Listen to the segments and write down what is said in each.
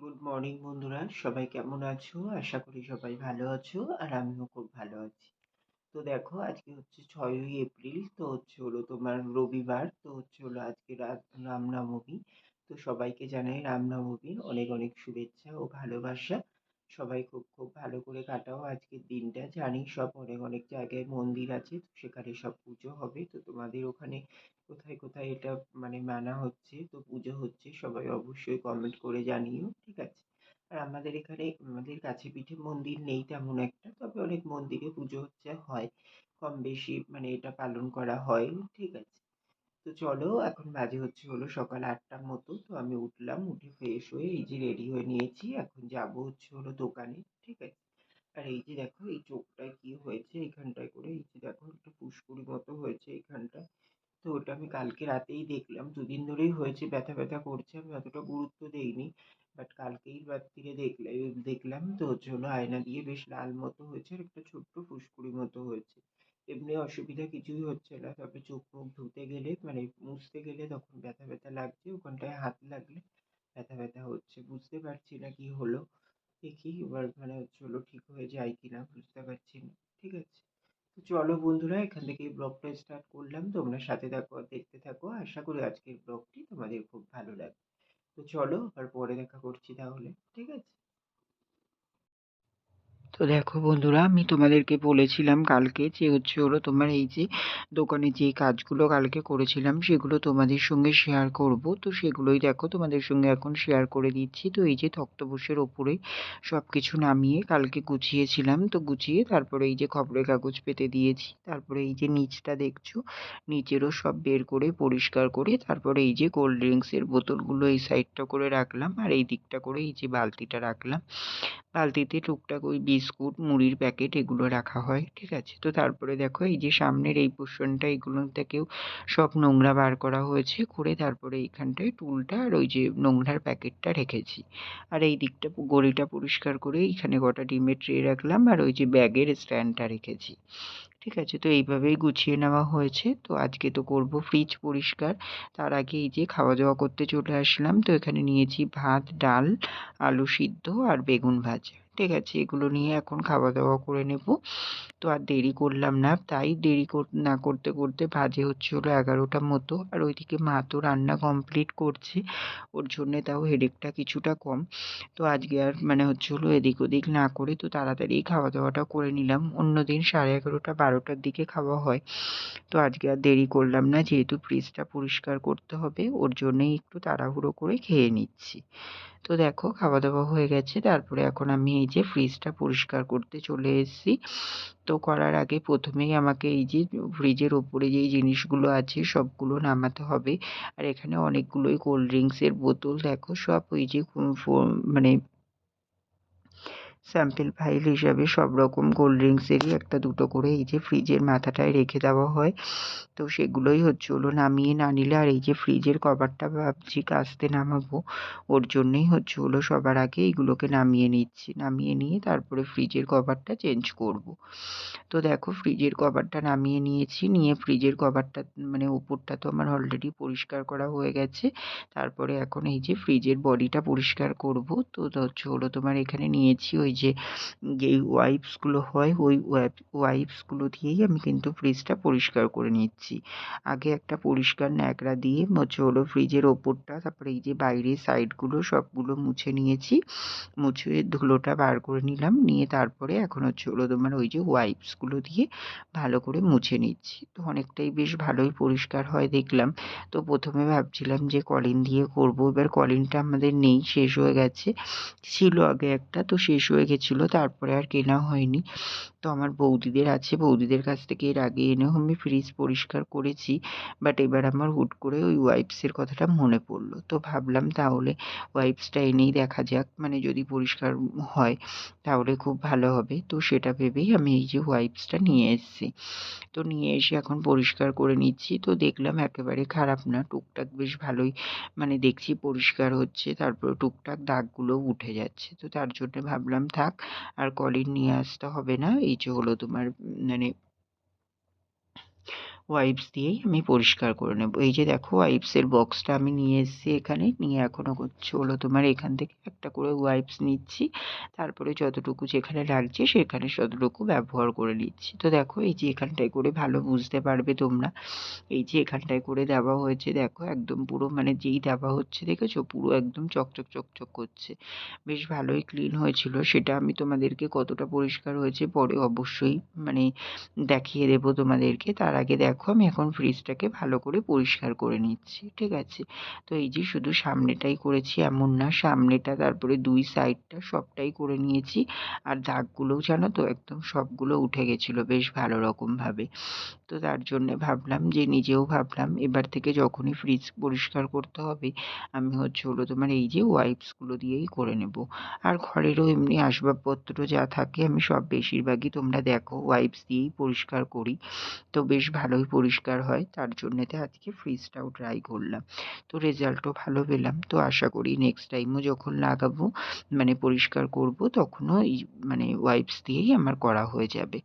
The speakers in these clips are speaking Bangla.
গুড মর্নিং বন্ধুরা। সবাই কেমন আছো? আশা করি সবাই ভালো আছো, আর আমিও খুব ভালো আছি। তো দেখো, আজকে হচ্ছে ছয়ই এপ্রিল, তো হচ্ছে হলো তোমার রবিবার, তো হচ্ছে হলো আজকে রামনবমী। তো সবাইকে জানাই রামনবমীর অনেক অনেক শুভেচ্ছা ও ভালোবাসা। সবাই খুব খুব ভালো করে কাটাও। আজকের দিনটা জানি সব অনেক অনেক জায়গায় মন্দির আছে সেখানে সব পুজো হবে। তো তোমাদের ওখানে কোথায় কোথায় এটা মানে মানা হচ্ছে, তো পুজো হচ্ছে, সবাই অবশ্যই কমেন্ট করে জানিও, ঠিক আছে? আর আমাদের এখানে, আমাদের কাছে পিঠে মন্দির নেই তেমন একটা, তবে অনেক মন্দিরে পুজো হচ্ছে, হয়। কম বেশি মানে এটা পালন করা হয়, ঠিক আছে? তো চলো, এখন বাজে হচ্ছে হলো সকাল আটটার মতো। তো আমি উঠলাম, উঠে ফ্রেশ হয়ে এই যে রেডি হয়ে নিয়েছি। এখন যাব হচ্ছে হলো দোকানে, ঠিক আছে? আর এই যে দেখো, এই চোখটায় কি হয়েছে এখানটায় করে, এই যে দেখো, একটু ফুসকুড়ি মতো হয়েছে এখানটায়। তো ওটা আমি কালকে রাতেই দেখলাম। দুদিন ধরেই হয়েছে, ব্যথা ব্যথা করছে, আমি অতটা গুরুত্ব দিইনি। বাট কালকেই রাত্রিরে দেখলে দেখলাম। তো হচ্ছে হলো আয়না দিয়ে বেশ লাল মতো হয়েছে, আর একটা ছোট্ট ফুসকুড়ি মতো হয়েছে। এমনি অসুবিধা কিছুই হচ্ছে না। তবে চোখ মুখ ধুতে গেলে মানে মুছতে গেলে তখন ব্যথা ব্যথা লাগছে, ওখানটায় হাত লাগলে ব্যথা ব্যথা হচ্ছে। বুঝতে পারছি না কি হলো, দেখি এবার মানে চলো ঠিক হয়ে যায় কি না বুঝতে পারছি না, ঠিক আছে। তো চলো বন্ধুরা, এখান থেকে ব্লগটা স্টার্ট করলাম। তোমরা সাথে থাকো দেখতে থাকো। আশা করি আজকের ব্লগটি তোমাদের খুব ভালো লাগবে। তো চলো আবার পরে দেখা করছি তাহলে, ঠিক আছে? তো দেখো বন্ধুরা, আমি তোমাদেরকে বলেছিলাম কালকে যে হচ্ছে হলো তোমার এই যে দোকানে যে কাজগুলো কালকে করেছিলাম, সেগুলো তোমাদের সঙ্গে শেয়ার করব। তো সেগুলোই দেখো তোমাদের সঙ্গে এখন শেয়ার করে দিচ্ছি। তো এই যে তক্তপোষের ওপরে সব কিছু নামিয়ে কালকে গুছিয়েছিলাম। তো গুছিয়ে তারপরে এই যে খবরের কাগজ পেতে দিয়েছি। তারপরে এই যে নিচটা দেখছ, নিচেরও সব বের করে পরিষ্কার করে তারপরে এই যে কোল্ড ড্রিঙ্কসের বোতলগুলো এই সাইডটা করে রাখলাম। আর এই দিকটা করে এই যে বালতিটা রাখলাম। বালতিতে টুকটাক ওই বিস্কুট মুড়ির প্যাকেট এগুলো রাখা হয়, ঠিক আছে? তো তারপরে দেখো এই যে সামনের এই পোর্শনটা এগুলো থেকেও সব নোংরা বার করা হয়েছে, করে তারপরে এইখানটায় টুলটা আর ওই যে নোংরার প্যাকেটটা রেখেছি। আর এই দিকটা গড়িটা পরিষ্কার করে এইখানে গোটা ডিমের ট্রে রাখলাম আর ওই যে ব্যাগের স্ট্যান্ডটা রেখেছি, ঠিক আছে? তো এইভাবেই গুছিয়ে নেওয়া হয়েছে। তো আজকে তো করব ফ্রিজ পরিষ্কার। তার আগে এই যে খাওয়া দাওয়া করতে চলে আসলাম। তো এখানে নিয়েছি ভাত, ডাল, আলু সিদ্ধ আর বেগুন ভাজা। ঠিক আছে এগুলো নিয়ে এখন খাওয়া দাওয়া করে নেব। তো আর দেরি করলাম না, তাই দেরি না করতে করতে বাজে হচ্ছে হলো এগারোটার মতো। আর ওইদিকে মা তো রান্না কমপ্লিট করছে, ওর জন্যে তাও হেডেকটা কিছুটা কম। তো আজকে আর মানে হচ্ছে হলো এদিক ওদিক না করে তো তাড়াতাড়ি খাওয়া দাওয়াটা করে নিলাম। অন্য দিন সাড়ে এগারোটা, বারোটার দিকে খাওয়া হয়। তো আজকে আর দেরি করলাম না, যেহেতু ফ্রিজটা পরিষ্কার করতে হবে, ওর জন্যেই একটু তাড়াহুড়ো করে খেয়ে নিচ্ছি। তো দেখো খাওয়া দাওয়া হয়ে গেছে। তারপরে এখন আমি এই যে ফ্রিজটা পরিষ্কার করতে চলে এসেছি। তো করার আগে প্রথমেই আমাকে এই যে ফ্রিজের ওপরে যেই জিনিসগুলো আছে সবগুলো নামাতে হবে। আর এখানে অনেকগুলোই কোল্ড ড্রিঙ্কসের বোতল দেখো সব ওই যে মানে স্যাম্পেল ফাইল হিসাবে সব রকম কোল্ড ড্রিঙ্কসেরই একটা দুটো করে এই যে ফ্রিজের মাথাটায় রেখে দেওয়া হয়। তো সেগুলোই হচ্ছে হলো নামিয়ে না নিলে আর এই যে ফ্রিজের কভারটা ভাবছি কাস্তে নামাবো, ওর জন্যেই হচ্ছে হলো সবার আগে এইগুলোকে নামিয়ে নিচ্ছি। নামিয়ে নিয়ে তারপরে ফ্রিজের কভারটা চেঞ্জ করব। তো দেখো ফ্রিজের কভারটা নামিয়ে নিয়েছি, নিয়ে ফ্রিজের কভারটা মানে উপরটা তো আমার অলরেডি পরিষ্কার করা হয়ে গেছে। তারপরে এখন এই যে ফ্রিজের বডিটা পরিষ্কার করব। তো হচ্ছে হলো তোমার এখানে নিয়েছি ওই যে, যেই ওয়াইপসগুলো হয়, ওই ওয়াইপসগুলো দিয়েই আমি কিন্তু ফ্রিজটা পরিষ্কার করে নিচ্ছি। আগে একটা পরিষ্কার ন্যাকড়া দিয়ে হচ্ছে হলো ফ্রিজের ওপরটা, তারপরে এই যে বাইরের সাইডগুলো সবগুলো মুছে নিয়েছি। মুছে ধুলোটা বার করে নিলাম, নিয়ে তারপরে এখন হচ্ছে হলো তোমার ওই যে ওয়াইপসগুলো দিয়ে ভালো করে মুছে নিচ্ছি। তো অনেকটাই বেশ ভালোই পরিষ্কার হয় দেখলাম। তো প্রথমে ভাবছিলাম যে কলিন দিয়ে করব, এবার কলিনটা আমাদের নেই, শেষ হয়ে গেছে। ছিল আগে একটা, তো শেষ হয়ে গেছিল তারপরে আর কেনা হয়নি। তো আমার বৌদিদের আছে। বৌদিদের কাছ থেকে এর আগে এনেও আমি ফ্রিজ পরিষ্কার করেছি। বাট এবার আমার হুট করে ওই ওয়াইপসের কথাটা মনে পড়ল। তো ভাবলাম তাহলে ওয়াইপসটা এনেই দেখা যাক। মানে যদি পরিষ্কার হয় তাহলে খুব ভালো হবে। তো সেটা ভেবেই আমি এই যে ওয়াইপসটা নিয়ে এসেছি। তো নিয়ে এসে এখন পরিষ্কার করে নিচ্ছি। তো দেখলাম একেবারে খারাপ না। টুকটাক বেশ ভালোই মানে দেখছি পরিষ্কার হচ্ছে। তারপর টুকটাক দাগগুলোও উঠে যাচ্ছে। তো তার জন্য ভাবলাম থাক, আর কলিন নিয়ে আসতে হবে না। এই যে হলো তোমার মানে ওয়াইপস দিয়েই আমি পরিষ্কার করে নেব। এই যে দেখো ওয়াইপসের বক্সটা আমি নিয়ে এসেছি এখানে। নিয়ে এখনও করছি হলো তোমার এখান থেকে একটা করে ওয়াইপস নিচ্ছি। তারপরে যতটুকু যেখানে লাগছে সেখানে ততটুকু ব্যবহার করে নিচ্ছি। তো দেখো, এই যে এখানটায় করে ভালো বুঝতে পারবে তোমরা। এই যে এখানটায় করে দেওয়া হয়েছে, দেখো, একদম পুরো মানে যেই দেওয়া হচ্ছে দেখেছ, পুরো একদম চকচক চকচক করছে। বেশ ভালোই ক্লিন হয়েছিল। সেটা আমি তোমাদেরকে কতটা পরিষ্কার হয়েছে পরে অবশ্যই মানে দেখিয়ে দেবো তোমাদেরকে। তার আগে দেখো আমি এখন ফ্রিজটাকে ভালো করে পরিষ্কার করে নিচ্ছি, ঠিক আছে? তো এই যে শুধু সামনেটাই করেছি, এমন না, সামনেটা, তারপরে দুই সাইডটা সবটাই করে নিয়েছি, আর দাগগুলোও জানো তো, একদম সবগুলো উঠে গেছিল বেশ ভালো রকমভাবে। তো তার জন্যে ভাবলাম যে নিজেও ভাবলাম এবার থেকে যখনই ফ্রিজ পরিষ্কার করতে হবে, আমি হচ্ছে হলো তোমার এই যে ওয়াইপসগুলো দিয়েই করে নেব। আর ঘরেরও এমনি আসবাবপত্র যা থাকে আমি সব বেশিরভাগই তোমরা দেখো ওয়াইপস দিয়েই পরিষ্কার করি। তো বেশ ভালোই পরিষ্কার হয়, তার জন্যেতে আজকে ফ্রিজটাও ট্রাই করলাম। তো রেজাল্টও ভালো পেলাম। তো আশা করি নেক্সট টাইমও যখন লাগাবো মানে পরিষ্কার করব, তখনও এই মানে ওয়াইপস দিয়েই আমার করা হয়ে যাবে।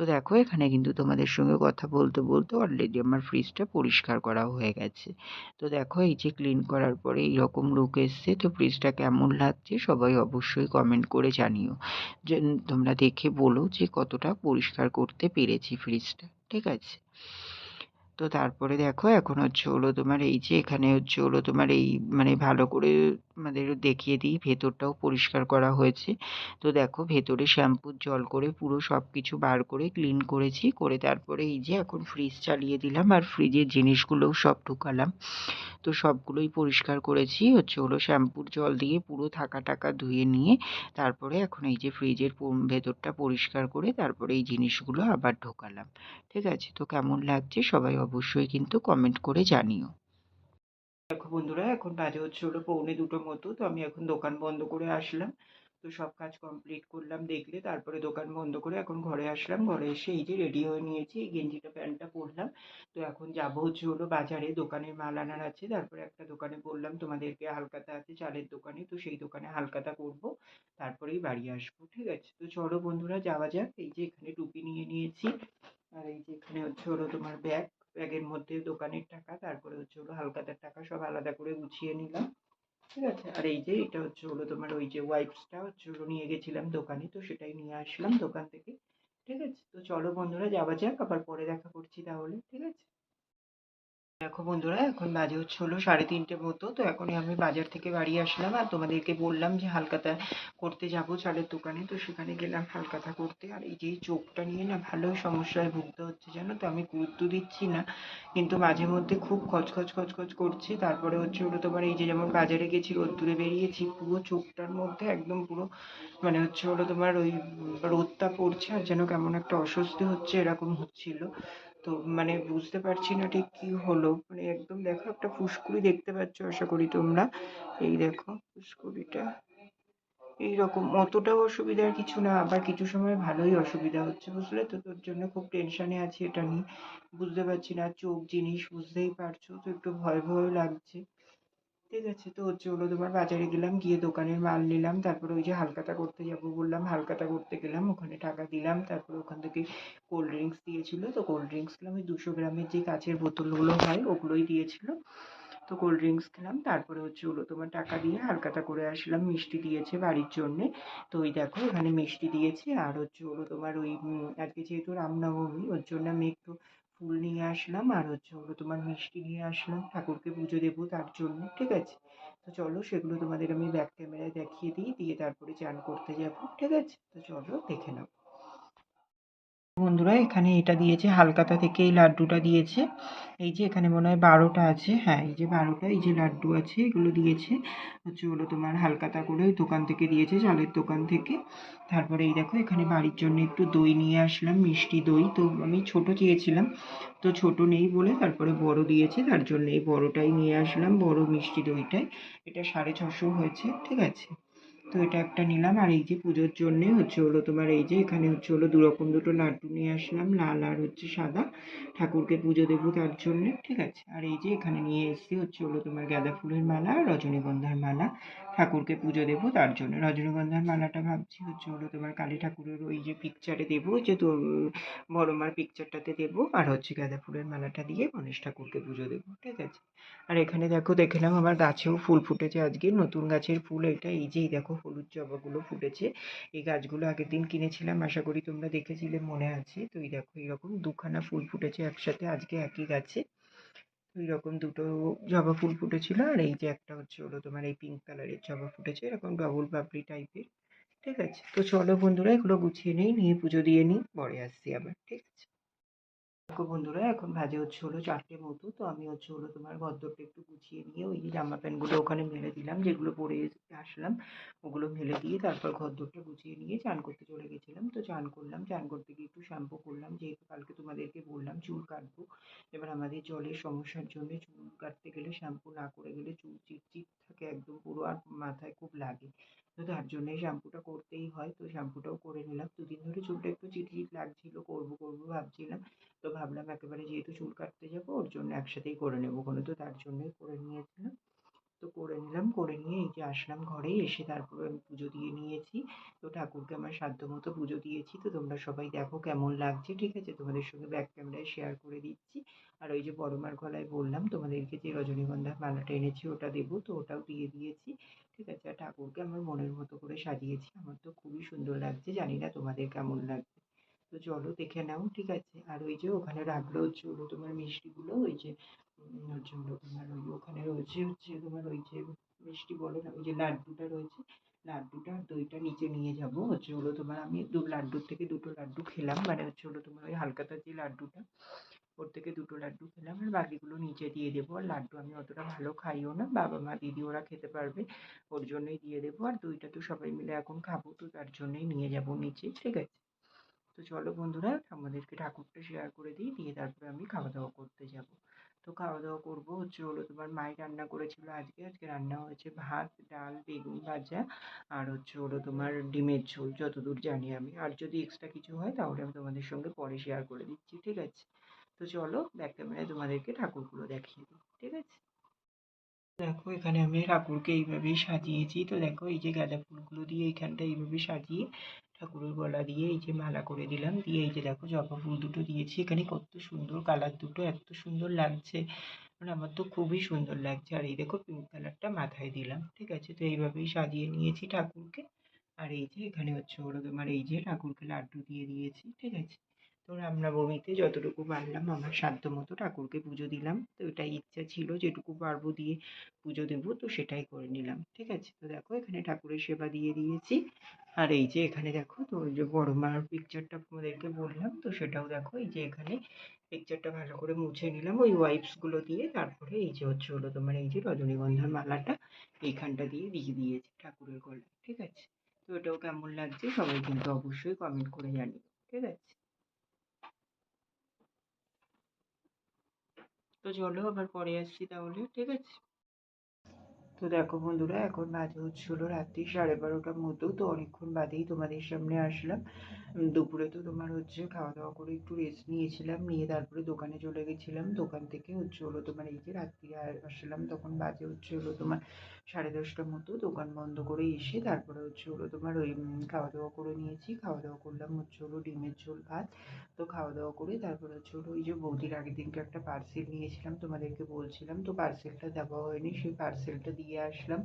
তো দেখো, এখানে কিন্তু তোমাদের সঙ্গে কথা বলতে বলতে অলরেডি আমার ফ্রিজটা পরিষ্কার করা হয়ে গেছে। তো দেখো, এই যে ক্লিন করার পরে এইরকম লুক এসছে, তো ফ্রিজটা কেমন লাগছে সবাই অবশ্যই কমেন্ট করে জানিও। যে তোমরা দেখে বলো যে কতটা পরিষ্কার করতে পেরেছি ফ্রিজটা ঠিক আছে? তো তারপরে দেখো, এখন হচ্ছে হলো তোমার এই যে, এখানে হচ্ছে হলো তোমার এই মানে ভালো করে আমাদের দেখিয়ে দিই, ভেতরটাও পরিষ্কার করা হয়েছে। তো দেখো, ভেতরে শ্যাম্পুর জল করে পুরো সব কিছু বার করে ক্লিন করেছি, করে তারপরে এই যে এখন ফ্রিজ চালিয়ে দিলাম আর ফ্রিজের জিনিসগুলোও সব ঢুকালাম। তো সবগুলোই পরিষ্কার করেছি, হচ্ছে হলো শ্যাম্পুর জল দিয়ে পুরো থাকা টাকা ধুয়ে নিয়ে তারপরে এখন এই যে ফ্রিজের ভেতরটা পরিষ্কার করে তারপরে এই জিনিসগুলো আবার ঢোকালাম। ঠিক আছে? তো কেমন লাগছে সবাই অবশ্যই কিন্তু কমেন্ট করে জানিও। দেখো বন্ধুরা, এখন বাজে হচ্ছে হলো পৌনে দুটো মতো, তো আমি এখন দোকান বন্ধ করে আসলাম। তো সব কাজ কমপ্লিট করলাম দেখলে, তারপরে দোকান বন্ধ করে এখন ঘরে আসলাম। ঘরে এসে এই যে রেডি হয়ে নিয়েছি, এই গেঞ্জিটা, প্যান্টটা পরলাম। তো এখন যাব হচ্ছে হলো বাজারে দোকানের মাল আনার আছে। তারপরে একটা দোকানে বললাম, তোমাদেরকে হালকাতা আছে চালের দোকানে, তো সেই দোকানে হালকাতা করব। তারপরেই বাড়ি আসব। ঠিক আছে, তো চলো বন্ধুরা, যাওয়া যাক। এই যে এখানে টুপি নিয়ে নিয়েছি। আর এই যে এখানে হচ্ছে হলো তোমার ব্যাগ ব্যাগের মধ্যে দোকানের টাকা, তারপরে হচ্ছে হলো হালকাতার টাকা, সব আলাদা করে গুছিয়ে নিলাম। ঠিক আছে? আর এই যে এটা হচ্ছে হলো তোমার ওই যে ওয়াইপসটা হচ্ছে হলো নিয়ে গেছিলাম দোকানে, তো সেটাই নিয়ে আসলাম দোকান থেকে। ঠিক আছে? তো চলো বন্ধুরা, যাওয়া যাক, আবার পরে দেখা করছি তাহলে। ঠিক আছে? দেখো বন্ধুরা, এখন বাজে হচ্ছে হলো সাড়ে তিনটে মতো, তো এখনই আমি বাজার থেকে বাড়ি আসলাম আর তোমাদেরকে বললাম যে হালকাতা করতে যাব চালের দোকানে, তো সেখানে গেলাম হালকাতা করতে। আর এই যে চোখটা নিয়ে না ভালো সমস্যায় ভুগতে হচ্ছে জানো তো, আমি গুরুত্ব দিচ্ছি না, কিন্তু মাঝে মধ্যে খুব খচখচ খচখচ করছে। তারপরে হচ্ছে হলো তোমার এই যে যেমন বাজারে গেছি, রোদ্দুরে বেরিয়েছি, পুরো চোখটার মধ্যে একদম পুরো মানে হচ্ছে হলো তোমার ওই রোদটা পড়ছে আর যেন কেমন একটা অস্বস্তি হচ্ছে এরকম হচ্ছিল। তো মানে বুঝতে পারছি না ঠিক কি হলো। মানে একদম দেখো একটা ফুসকুড়ি দেখতে পাচ্ছ আশা করি তোমরা। এই দেখো ফুসকুড়িটা। এইরকম অতটাও অসুবিধার কিছু না, আবার কিছু সময় ভালোই অসুবিধা হচ্ছে, বুঝলে তো? তোর জন্য খুব টেনশনে আছি এটা নিয়ে। বুঝতে পারছি না, চোখ জিনিস বুঝতেই পারছ, তো একটু ভয় ভয় লাগছে। ঠিক আছে, তো হচ্ছে হলো তোমার বাজারে গেলাম, গিয়ে দোকানের মাল নিলাম, তারপরে ওই যে হালখাতা করতে যাব বললাম হালখাতা করতে গেলাম, ওখানে টাকা দিলাম, তারপরে ওখান থেকে কোল্ড ড্রিঙ্কস দিয়েছিল, তো কোল্ড ড্রিঙ্কস খেলাম ওই দুশো গ্রামের যে কাঁচের বোতলগুলো হয়, ওগুলোই দিয়েছিল, তো কোল্ড ড্রিঙ্কস খেলাম, তারপরে হচ্ছে হলো তোমার টাকা দিয়ে হালখাতা করে আসলাম, মিষ্টি দিয়েছে বাড়ির জন্যে, তো ওই দেখো এখানে মিষ্টি দিয়েছে, আর হচ্ছে হলো তোমার ওই আজকে যেহেতু রামনবমী, ওর জন্য আমি একটু ফুল নিয়ে আসলাম আর হচ্ছে হলো তোমার মিষ্টি নিয়ে আসলাম। ঠাকুরকে পুজো দেবো তার জন্য, ঠিক আছে? তো চলো সেগুলো তোমাদের আমি ব্যাক ক্যামেরায় দেখিয়ে দিই, দিয়ে তারপরে চান করতে যাব, ঠিক আছে? তো চলো দেখে নাও। বন্ধুরা, এখানে এটা দিয়েছে, হালকাতা থেকে এই লাড্ডুটা দিয়েছে। এই যে এখানে মনে হয় বারোটা আছে হ্যাঁ এই যে বারোটা, এই যে লাড্ডু আছে, এগুলো দিয়েছে। হচ্ছে হলো তোমার হালকাতা করে ওই দোকান থেকে দিয়েছে, চালের দোকান থেকে। তারপরে এই দেখো, এখানে বাড়ির জন্য একটু দই নিয়ে আসলাম, মিষ্টি দই। তো আমি ছোট চেয়েছিলাম, তো ছোট নেই বলে তারপরে বড় দিয়েছে, তার জন্য এই বড়টাই নিয়ে আসলাম, বড় মিষ্টি দইটাই। এটা সাড়ে ছশো হয়েছে, ঠিক আছে? তো এটা একটা নিলাম। আর এই যে পুজোর জন্যে হচ্ছে হলো তোমার এই যে এখানে হচ্ছে হলো দু রকম দুটো লাড্ডু নিয়ে আসলাম। লাল আর হচ্ছে সাদা। ঠাকুরকে পুজো দেবো তার জন্যে, ঠিক আছে? আর এই যে এখানে নিয়ে এসেছি হচ্ছে হলো তোমার গাঁদা ফুলের মালা আর রজনীগন্ধার মালা। ঠাকুরকে পুজো দেবো, তার জন্য রজনীগন্ধার মালাটা ভাবছি। হচ্ছে হলো তোমার কালী ঠাকুরের ওই যে পিকচারে দেবো, যে তোর বড় মার পিকচারটাতে দেবো, আর হচ্ছে গাঁদা ফুলের মালাটা দিয়ে গণেশ ঠাকুরকে পুজো দেবো, ঠিক আছে? আর এখানে দেখো দেখে নাও আমার গাছেও ফুল ফুটেছে আজকে, নতুন গাছের ফুল এটা, এই যে এই দেখো, হলুদ জবাগুলো ফুটেছে। এই গাছগুলো আগের দিন কিনেছিলাম, আশা করি তোমরা দেখেছিলে, মনে আছে। তো এই দেখো, এরকম দুখানা ফুল ফুটেছে একসাথে, আজকে একই গাছে। ওই রকম দুটো জবা ফুল ফুটেছিল আর এই যে একটা হচ্ছে হলো তোমার এই পিঙ্ক কালারের জবা ফুটেছে, এরকম ডবল পাপড়ি টাইপের ঠিক আছে? তো চলো বন্ধুরা এগুলো গুছিয়ে নিই, নিয়ে পুজো দিয়ে নিই, পরে আসছি আবার, ঠিক আছে? বন্ধুরা, এখন ভাজে হচ্ছে হলো চারটে মতো। তো আমি হচ্ছে হলো তোমার ঘরদোরটা একটু গুছিয়ে নিয়ে ওই যে জামা প্যান্টগুলো ওখানে মেলে দিলাম, যেগুলো পরে আসলাম, ওগুলো মেলে দিয়ে তারপর ঘরদোরটা গুছিয়ে নিয়ে চান করতে চলে গেছিলাম। তো চান করলাম, চান করতে গিয়ে একটু শ্যাম্পু করলাম, যেহেতু কালকে তোমাদেরকে বললাম চুল কাটবো। এবার আমাদের জলের সমস্যার জন্য চুল কাটতে গেলে শ্যাম্পু না করে গেলে চুল চিটচিট থাকে একদম পুরো আর মাথায় খুব লাগে। তো তার জন্যই শ্যাম্পুটা করতেই হয়। তো শ্যাম্পুটাও করে নিলাম। দুদিন ধরে চুলটা একটু চিটচিট লাগছিল, করব করব ভাবছিলাম। তো ভাবলাম একেবারে যেহেতু চুল কাটতে যাব, ওর জন্য একসাথেই করে নেব কোনো। তো তার জন্যই করে নিয়েছিলাম। তো করে নিলাম, করে নিয়ে এই যে আসলাম ঘরে, এসে তারপরে আমি পুজো দিয়ে নিয়েছি। তো ঠাকুরকে আমার সাধ্য মতো পুজো দিয়েছি। তো তোমরা সবাই দেখো কেমন লাগছে, ঠিক আছে? তোমাদের সঙ্গে ব্যাক ক্যামেরায় শেয়ার করে দিচ্ছি। আর ওই যে বড়মার গলায় বললাম, তোমাদেরকে যে রজনীগন্ধার মালাটা এনেছি ওটা দেবো, তো ওটাও দিয়ে দিয়েছি। ঠিক আছে? আর ঠাকুরকে আমার মনের মতো করে সাজিয়েছি। আমার তো খুবই সুন্দর লাগছে, জানি না তোমাদের কেমন লাগছে। তো চলো দেখে নাও, ঠিক আছে? আর ওই যে ওখানে রাখল হচ্ছে তোমার মিষ্টিগুলো, ওই যে হলো তোমার ওই ওখানে রয়েছে, হচ্ছে তোমার ওই যে মিষ্টি বলে না, ওই যে লাড্ডুটা রয়েছে, লাড্ডুটা দইটা নিচে নিয়ে যাব। হচ্ছে হলো তোমার আমি দু লাড্ডুর থেকে দুটো লাড্ডু খেলাম মানে হচ্ছে হলো তোমার ওই হালকাতার যে লাড্ডুটা, ওর থেকে দুটো লাড্ডু খেলাম আর বাকিগুলো নিচে দিয়ে দেবো। আর লাড্ডু আমি অতটা ভালো খাইও না, বাবা মা, দিদি ওরা খেতে পারবে, ওর জন্যই দিয়ে দেবো। আর দইটা তো সবাই মিলে এখন খাব, তো তার জন্যই নিয়ে যাব নিচে, ঠিক আছে? তো চলো বন্ধুরা আমাদেরকে ঠাকুরটা শেয়ার করে দিই, দিয়ে তারপরে আমি খাওয়া দাওয়া করতে যাব। তো খাওয়া দাওয়া করব। হচ্ছে হলো তোমার মাই রান্না করেছিল আজকে। আজকে রান্না হয়েছে ভাত, ডাল, বেগুন ভাজা আর হচ্ছে হলো তোমার ডিমের ঝোল, যতদূর জানি আমি। আর যদি এক্সট্রা কিছু হয় তাহলে আমি তোমাদের সঙ্গে পরে শেয়ার করে দিচ্ছি, ঠিক আছে? তো চলো ব্যাক ক্যামেরায় তোমাদেরকে ঠাকুরগুলো দেখিয়ে দিই, ঠিক আছে? দেখো এখানে আমি ঠাকুরকে এইভাবেই সাজিয়েছি। তো দেখো এই যে গাঁদা ফুলগুলো দিয়ে এইখানটা এইভাবে সাজিয়ে ঠাকুরের গলা দিয়ে এই যে মালা করে দিলাম। দিয়ে এই যে দেখো জবা ফুল দুটো দিয়েছি। এখানে কত সুন্দর কালার দুটো, এত সুন্দর লাগছে। মানে আমার তো খুবই সুন্দর লাগছে। আর এই দেখো পিঙ্ক কালারটা মাথায় দিলাম, ঠিক আছে? তো এইভাবেই সাজিয়ে নিয়েছি ঠাকুরকে। আর এই যে এখানে হচ্ছে ওরা তোমার এই যে ঠাকুরকে লাড্ডু দিয়ে দিয়েছি, ঠিক আছে? তো রামনবমীতে যতটুকু পারলাম আমার সাধ্য মতো ঠাকুরকে পুজো দিলাম। তো এটাই ইচ্ছা ছিল যেটুকু পারব দিয়ে পুজো দেবো, তো সেটাই করে নিলাম, ঠিক আছে? তো দেখো এখানে ঠাকুরের সেবা দিয়ে দিয়েছি। আর এই যে এখানে দেখো, তো ওই যে বড় মার পিকচারটা তোমাদেরকে বললাম, তো সেটাও দেখো, এই যে এখানে পিকচারটা ভালো করে মুছে নিলাম ওই ওয়াইপসগুলো দিয়ে। তারপরে এই যে হচ্ছে হলো তোমার এই যে রজনীগন্ধার মালাটা এইখানটা দিয়ে দিয়ে দিয়েছি ঠাকুরের গলায়, ঠিক আছে? তো এটাও কেমন লাগছে সবাই কিন্তু অবশ্যই কমেন্ট করে জানিও, ঠিক আছে? তো চলো আবার পরে আসছি তাহলে ঠিক আছে? তো দেখো বন্ধুরা, এখন বাজে হচ্ছিল রাত্রি সাড়ে বারোটার মতো, তো অনেকক্ষণ বাদেই তোমাদের সামনে আসলাম। দুপুরে তো তোমার হচ্ছে খাওয়া দাওয়া করে একটু রেস্ট নিয়েছিলাম, নিয়ে তারপরে দোকানে চলে গেছিলাম। দোকান থেকে হচ্ছে হলো তোমার এই যে রাত্রি আসলাম, তখন বাজে হচ্ছে হলো তোমার সাড়ে দশটার মতো, দোকান বন্ধ করে এসে তারপরে হচ্ছে হলো তোমার ওই খাওয়া দাওয়া করে নিয়েছি। খাওয়া দাওয়া করলাম হচ্ছে হলো ডিমের ঝোল, ভাত। তো খাওয়া দাওয়া করে তারপরে হচ্ছে হলো ওই যে বৌদির আগের দিনকে একটা পার্সেল নিয়েছিলাম, তোমাদেরকে বলছিলাম। তো পার্সেলটা দেওয়া হয়নি, সেই পার্সেলটা দিয়ে আসলাম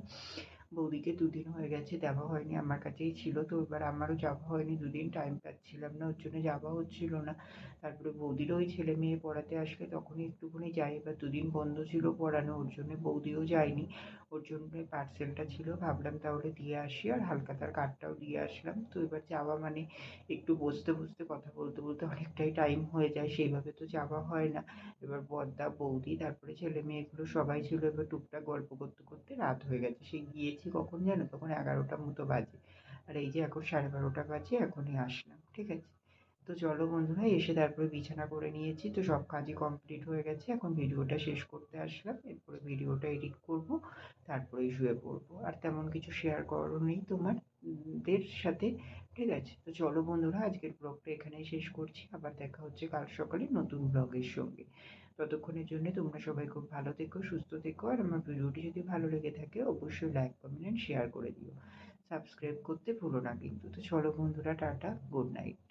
বৌদিকে দুদিন হয়ে গেছে দেওয়া হয়নি আমার কাছেই ছিল তো, এবার আমারও যাওয়া হয়নি, দুদিন টাইম পাচ্ছিলাম না, ওর জন্য যাওয়া হচ্ছিল না। তারপরে বৌদিরও ওই ছেলে মেয়ে পড়াতে আসলে তখনই একটুখানি যাই, এবার দুদিন বন্ধ ছিল পড়ানো, ওর জন্য বৌদিও যায়নি, ওর জন্য পার্সেলটা ছিল, ভাবলাম তাহলে দিয়ে আসি, আর হালকাতার কার্ডটাও দিয়ে আসলাম। তো এবার যাওয়া মানে একটু বসতে বসতে, কথা বলতে বলতে অনেকটাই টাইম হয়ে যায়, সেইভাবে তো যাওয়া হয় না। এবার বদ্দা বৌদি, তারপরে ছেলে মেয়েগুলো সবাই ছিল, এবার টুকটাক গল্প করতে করতে রাত হয়ে গেছে সেই গিয়েছি কখন জানো তখন এগারোটা মতো বাজে। আর এই যে এখন সাড়ে বারোটা বাজে, এখনই আসলাম, ঠিক আছে? তো চলো বন্ধুরা, এসে তারপরে বিছানা করে নিয়েছি, তো সব কাজই কমপ্লিট হয়ে গেছে। এখন ভিডিওটা শেষ করতে আসলাম, এরপরে ভিডিওটা এডিট করব, তারপরেই শুয়ে পড়ব। আর তেমন কিছু শেয়ার করারও নেই তোমাদের সাথে, ঠিক আছে? তো চলো বন্ধুরা, আজকের ব্লগটা এখানেই শেষ করছি। আবার দেখা হচ্ছে কাল সকালে নতুন ব্লগের সঙ্গে। ততক্ষণের জন্য তোমরা সবাই খুব ভালো থেকো, সুস্থ থেকো। আর আমার ভিডিওটি যদি ভালো লেগে থাকে, অবশ্যই লাইক কমেন্ট শেয়ার করে দিও। সাবস্ক্রাইব করতে ভুলো না কিন্তু। তো চলো বন্ধুরা, টাটা গুড নাইট